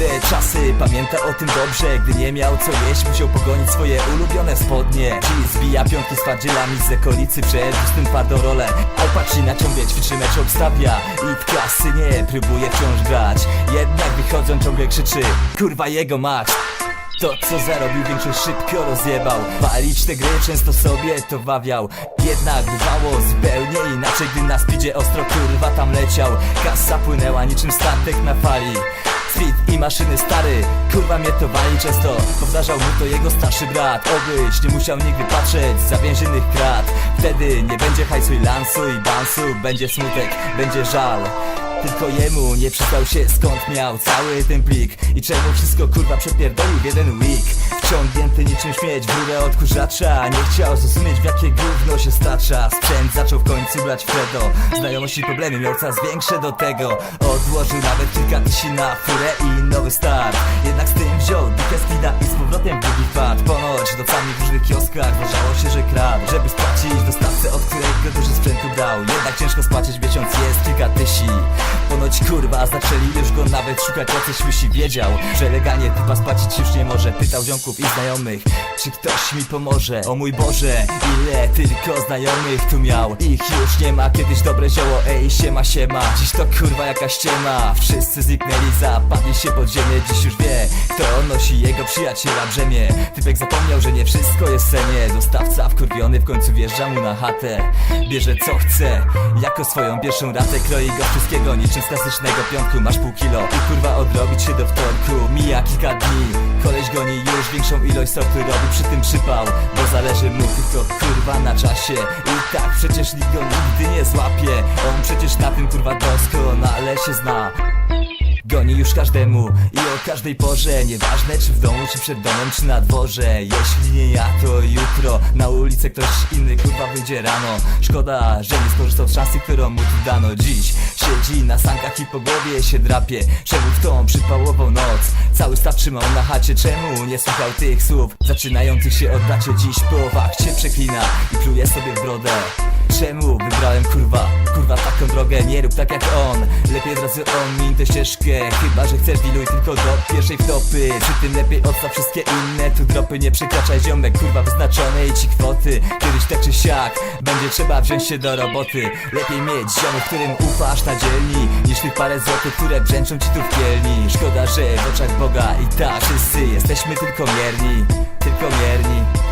młode czasy Pamięta o tym dobrze, gdy nie miał co jeść Musiał pogonić swoje ulubione spodnie. Dziś zbija piątki z twardzielami z okolicy Przed pustym twardo Al Pacino ciągle ćwiczy mecz obstawia. I w klasy nie próbuje wciąż grać. Jednak wychodzą ciągle krzyczy Kurwa jego mać to co zarobił większość szybko rozjebał. Palić te gry często sobie to wawiał. Jednak bywało zupełnie inaczej Gdy na speedzie ostro kurwa tam leciał. Kasa płynęła niczym statek na fali Speed i maszyny stary, kurwa mnie to wali często. Powtarzał mu to jego starszy brat. Obyś nie musiał nigdy patrzeć za więziennych krat. Wtedy nie będzie hajsu i lansu i bansu Będzie smutek, będzie żal tylko jemu nie przystał się skąd miał cały ten plik? I czemu wszystko kurwa przepierdolił w jeden week? Wciągnięty niczym śmieć w górę odkurzacza Nie chciał zrozumieć w jakie gówno się stacza. Sprzęt zaczął w końcu brać w credo Znajomości problemy miał coraz większe do tego. Odłożył nawet kilka tysięcy na furę i nowy start. Jednak z tym wziął speeda i z powrotem w drugi wpad Ponoć nocami w różnych kioskach zdarzało się, że kradł. Żeby spłacić dostawcę od którego dużo sprzętu brał. Jednak ciężko spłacić Ponoć kurwa zaczęli już go nawet szukać jacyś myśli wiedział Że legalnie typa spłacić już nie może. Pytał ziomków i znajomych Czy ktoś mi pomoże? O mój Boże Ile tylko znajomych tu miał. Ich już nie ma Kiedyś dobre zioło Ej siema siema. Dziś to kurwa jakaś ściema Wszyscy zniknęli Zapadli się pod ziemię. Dziś już wie Kto nosi jego przyjaciela brzemię Typek zapomniał, że nie wszystko jest w cenie Dostawca wkurwiony w końcu wjeżdża mu na chatę. Bierze co chce Jako swoją pierwszą ratę. Kroi go wszystkiego Niczym z klasycznego piątku Masz pół kilo i kurwa odrobić się do wtorku. Mija kilka dni Koleś goni już większą ilość sortu Robi przy tym przypał Bo zależy mu tylko kurwa na czasie. I tak przecież nikt go nigdy nie złapie. On przecież na tym kurwa doskonale się zna. Goni już każdemu i o każdej porze. Nieważne czy w domu, czy przed domem, czy na dworze. Jeśli nie ja, to jutro. Na ulicę ktoś inny kurwa wyjdzie rano. Szkoda, że nie skorzystał z szansy, którą mu tu dano dziś Siedzi na sankach i po głowie się drapie. Czemu w tą przypałową noc. Cały staw trzymał na chacie, czemu nie słuchał tych słów Zaczynających się oddacie dziś po fakcie przeklina I pluje sobie w brodę. Czemu wybrałem kurwa, kurwa taką drogę? Nie rób tak jak on, lepiej od razu omin tę ścieżkę. Chyba, że chcesz diluj tylko do pierwszej wtopy. Przy tym lepiej odstaw wszystkie inne Tu dropy. Nie przekraczaj ziomek kurwa wyznaczonej ci kwoty. Kiedyś tak czy siak, będzie trzeba wziąć się do roboty. Lepiej mieć ziomek, którym ufasz na dzielni Niż tych parę złotych, które brzęczą ci tu w kielni. Szkoda, że w oczach Boga i tak wszyscy jesteśmy tylko mierni Tylko mierni